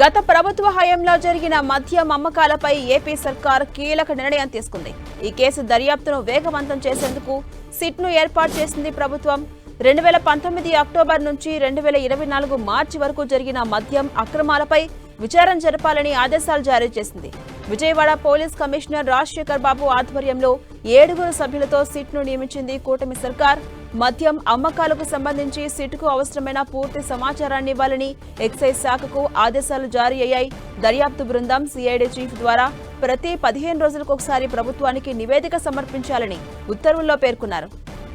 గత ప్రభుత్వ హయాంలో జరిగిన మద్యం అమ్మకాలపై ఏపీ సర్కార్ కీలక నిర్ణయం తీసుకుంది. ఈ కేసు దర్యాప్తును వేగవంతం చేసేందుకు సిట్ను ఏర్పాటు చేసింది ప్రభుత్వం. రెండు వేల పంతొమ్మిది అక్టోబర్ నుంచి రెండు వేల ఇరవై నాలుగు మార్చి వరకు జరిగిన మద్యం అక్రమాలపై విచారణ జరపాలని ఆదేశాలు జారీ చేసింది. విజయవాడ పోలీస్ కమిషనర్ రాజశేఖర్ బాబు ఆధ్వర్యంలో ఏడుగురు సభ్యులతో సిట్ను నియమించింది కూటమి సర్కార్. మద్యం అమ్మకాలకు సంబంధించి సిట్కు అవసరమైన పూర్తి సమాచారాన్ని ఇవ్వాలని ఎక్సైజ్ శాఖకు ఆదేశాలు జారీ అయ్యాయి. దర్యాప్తు బృందం సిఐడి చీఫ్ ద్వారా ప్రతి పదిహేను రోజులకొకసారి ప్రభుత్వానికి నివేదిక సమర్పించాలని ఉత్తర్వుల్లో పేర్కొన్నారు.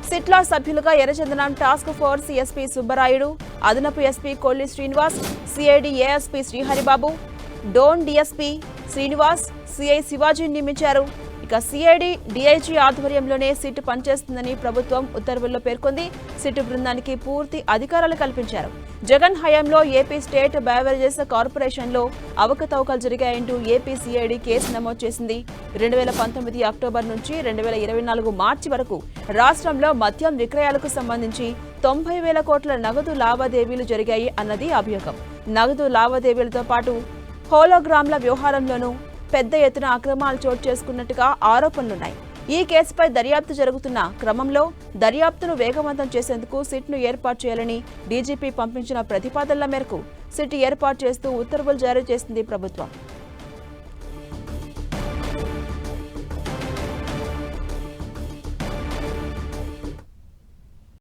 సిట్లా సభ్యులుగా ఎర్రచందనం టాస్క్ ఫోర్స్ ఎస్పీ సుబ్బరాయుడు అదనపు SP Kolli Srinivas CID ASP Sriharibabu Dhone DSP Srinivas CI శివాజీని నియమించారు. ఇక సిఐడి డిఐజీ ఆధ్వర్యంలోనే సిట్ పనిచేస్తుందని ప్రభుత్వం ఉత్తర్వుల్లో పేర్కొంది. సిట్ బృందానికి పూర్తి అధికారాలు కల్పించారు. జగన్ హయాంలో ఏపీ స్టేట్ బెవరేజెస్ కార్పొరేషన్లో అవకతవకలు జరిగాయంటూ ఏపీ సిఐడి కేసు నమోదు చేసింది. రెండు వేల పంతొమ్మిది అక్టోబర్ నుంచి రెండు వేల ఇరవై నాలుగు మార్చి వరకు రాష్ట్రంలో మద్యం విక్రయాలకు సంబంధించి తొంభై వేల కోట్ల నగదు లావాదేవీలు జరిగాయి అన్నది అభియోగం. నగదు లావాదేవీలతో పాటు హోలోగ్రామ్ల వ్యవహారంలోనూ పెద్ద ఎత్తున అక్రమాలు చోటు చేసుకున్నట్టుగా ఆరోపణలున్నాయి. ఈ కేసుపై దర్యాప్తు జరుగుతున్న క్రమంలో దర్యాప్తును వేగవంతం చేసేందుకు సిట్ను ఏర్పాటు చేయాలని డీజీపీ పంపించిన ప్రతిపాదనల మేరకు సిట్ ఏర్పాటు చేస్తూ ఉత్తర్వులు జారీ చేసింది ప్రభుత్వం.